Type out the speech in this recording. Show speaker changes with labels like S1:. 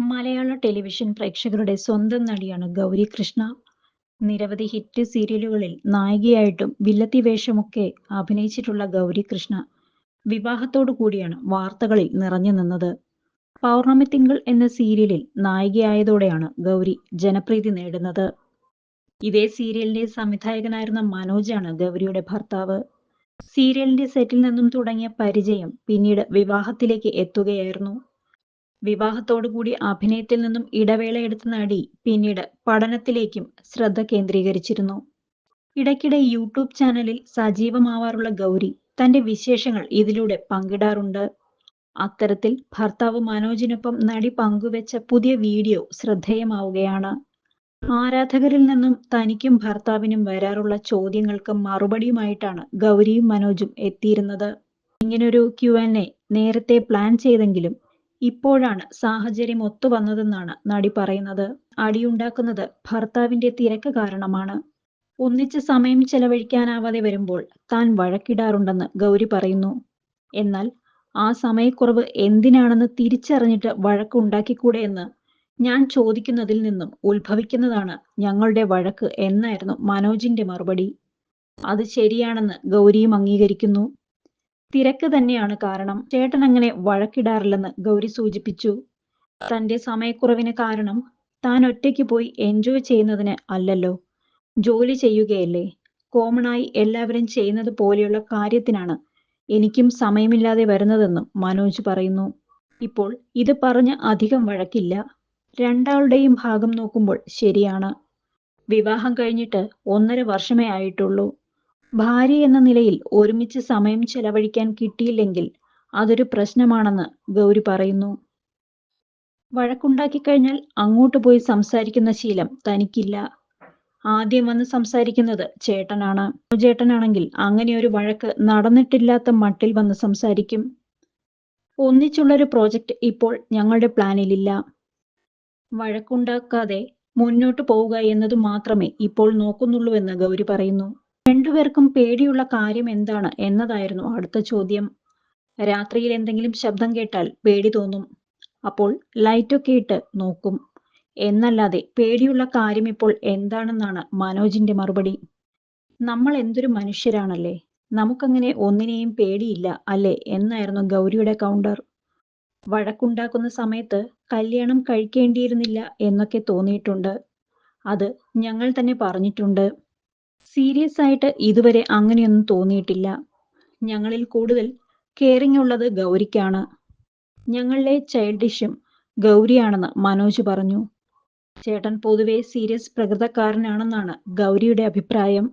S1: മലയാള television പ്രേക്ഷകരുടെ സ്വന്തം നടിയാണ് ഗൗരി കൃഷ്ണ. നിരവധി ഹിറ്റ് സീരിയലുകളിൽ നായികയായിട്ടും വില്ലത്തി വേഷമൊക്കെ അഭിനയിച്ചിട്ടുള്ള ഗൗരി കൃഷ്ണ വിവാഹത്തോടു കൂടിയാണ് വാർത്തകളിൽ നിറഞ്ഞു നിന്നത്. പൗർണമി തിങ്കൾ എന്ന സീരിയലിൽ നായികയായതോടെയാണ് ഗൗരി ജനപ്രീതി നേടുന്നത്. ഇതേ സീരിയലിന്റെ സംവിധായകനായിരുന്ന മനോജാണ് ഗൗരിയുടെ ഭർത്താവ്. സീരിയലിന്റെ സെറ്റിൽ നിന്നും തുടങ്ങിയ പരിചയം പിന്നീട് വിവാഹത്തിലേക്ക് എത്തുകയായിരുന്നു. വിവാഹത്തോടുകൂടി അഭിനയത്തിൽ നിന്നും ഇടവേളയെടുത്ത നടി പിന്നീട് പഠനത്തിലേക്കും ശ്രദ്ധ കേന്ദ്രീകരിച്ചിരുന്നു. ഇടയ്ക്കിടെ യൂട്യൂബ് ചാനലിൽ സജീവമാവാറുള്ള ഗൗരി തന്റെ വിശേഷങ്ങൾ ഇതിലൂടെ പങ്കിടാറുണ്ട്. അത്തരത്തിൽ ഭർത്താവ് മനോജിനൊപ്പം നടി പങ്കുവെച്ച പുതിയ വീഡിയോ ശ്രദ്ധേയമാവുകയാണ്. ആരാധകരിൽ നിന്നും തനിക്കും ഭർത്താവിനും വരാറുള്ള ചോദ്യങ്ങൾക്ക് മറുപടിയുമായിട്ടാണ് ഗൗരിയും മനോജും എത്തിയിരുന്നത്. ഇങ്ങനൊരു ക്യു ആൻഡ് എ നേരത്തെ പ്ലാൻ ചെയ്തെങ്കിലും ഇപ്പോഴാണ് സാഹചര്യം ഒത്തു ഒത്തുവന്നതെന്നാണ് നടി പറയുന്നത്. അടിയുണ്ടാക്കുന്നത് ഭർത്താവിന്റെ തിരക്ക് കാരണമാണ്. ഒന്നിച്ച് സമയം ചെലവഴിക്കാനാവാതെ വരുമ്പോൾ താൻ വഴക്കിടാറുണ്ടെന്ന് ഗൗരി പറയുന്നു. എന്നാൽ ആ സമയക്കുറവ് എന്തിനാണെന്ന് തിരിച്ചറിഞ്ഞിട്ട് വഴക്കുണ്ടാക്കിക്കൂടെ എന്ന് ഞാൻ ചോദിക്കുന്നതിൽ നിന്നും ഉത്ഭവിക്കുന്നതാണ് ഞങ്ങളുടെ വഴക്ക് എന്നായിരുന്നു മനോജിന്റെ മറുപടി. അത് ശരിയാണെന്ന് ഗൗരിയും അംഗീകരിക്കുന്നു. തിരക്ക് തന്നെയാണ് കാരണം. ചേട്ടൻ അങ്ങനെ വഴക്കിടാറില്ലെന്ന് ഗൗരി സൂചിപ്പിച്ചു. തന്റെ സമയക്കുറവിന് കാരണം താൻ ഒറ്റയ്ക്ക് പോയി എൻജോയ് ചെയ്യുന്നതിന് അല്ലല്ലോ. ജോലി ചെയ്യുകയല്ലേ. കോമണായി എല്ലാവരും ചെയ്യുന്നത് പോലെയുള്ള കാര്യത്തിനാണ് എനിക്കും സമയമില്ലാതെ വരുന്നതെന്നും മനോജ് പറയുന്നു. ഇപ്പോൾ ഇത് പറഞ്ഞ് അധികം വഴക്കില്ല. രണ്ടാളുടെയും ഭാഗം നോക്കുമ്പോൾ ശരിയാണ്. വിവാഹം കഴിഞ്ഞിട്ട് ഒന്നര വർഷമേ ആയിട്ടുള്ളൂ. ഭാര്യയെന്ന നിലയിൽ ഒരുമിച്ച് സമയം ചെലവഴിക്കാൻ കിട്ടിയില്ലെങ്കിൽ അതൊരു പ്രശ്നമാണെന്ന് ഗൗരി പറയുന്നു. വഴക്കുണ്ടാക്കി കഴിഞ്ഞാൽ അങ്ങോട്ട് പോയി സംസാരിക്കുന്ന ശീലം തനിക്കില്ല. ആദ്യം വന്ന് സംസാരിക്കുന്നത് ചേട്ടനാണ്. ചേട്ടനാണെങ്കിൽ അങ്ങനെ ഒരു വഴക്ക് നടന്നിട്ടില്ലാത്ത മട്ടിൽ വന്ന് സംസാരിക്കും. ഒന്നിച്ചുള്ളൊരു പ്രോജക്റ്റ് ഇപ്പോൾ ഞങ്ങളുടെ പ്ലാനിലില്ല. വഴക്കുണ്ടാക്കാതെ മുന്നോട്ട് പോവുക എന്നത് മാത്രമേ ഇപ്പോൾ നോക്കുന്നുള്ളൂ എന്ന് ഗൗരി പറയുന്നു. രണ്ടുപേർക്കും പേടിയുള്ള കാര്യം എന്താണ് എന്നതായിരുന്നു അടുത്ത ചോദ്യം. രാത്രിയിൽ എന്തെങ്കിലും ശബ്ദം കേട്ടാൽ പേടി തോന്നും. അപ്പോൾ ലൈറ്റൊക്കെ ഇട്ട് നോക്കും. എന്നല്ലാതെ പേടിയുള്ള കാര്യം ഇപ്പോൾ എന്താണെന്നാണ് മനോജിന്റെ മറുപടി. നമ്മൾ എന്തൊരു മനുഷ്യരാണല്ലേ. നമുക്കങ്ങനെ ഒന്നിനെയും പേടിയില്ല അല്ലേ എന്നായിരുന്നു ഗൗരിയുടെ കൗണ്ടർ. വഴക്കുണ്ടാക്കുന്ന സമയത്ത് കല്യാണം കഴിക്കേണ്ടിയിരുന്നില്ല എന്നൊക്കെ തോന്നിയിട്ടുണ്ട്. അത് ഞങ്ങൾ തന്നെ പറഞ്ഞിട്ടുണ്ട്. സീരിയസ് ആയിട്ട് ഇതുവരെ അങ്ങനെയൊന്നും തോന്നിയിട്ടില്ല. ഞങ്ങളിൽ കൂടുതൽ കെയറിംഗ് ഉള്ളത് ഗൗരിക്കാണ്. ഞങ്ങളിലെ ചൈൽഡിഷും ഗൗരിയാണെന്ന് മനോജ് പറഞ്ഞു. ചേട്ടൻ പൊതുവെ സീരിയസ് പ്രകൃതക്കാരനാണെന്നാണ് ഗൗരിയുടെ അഭിപ്രായം.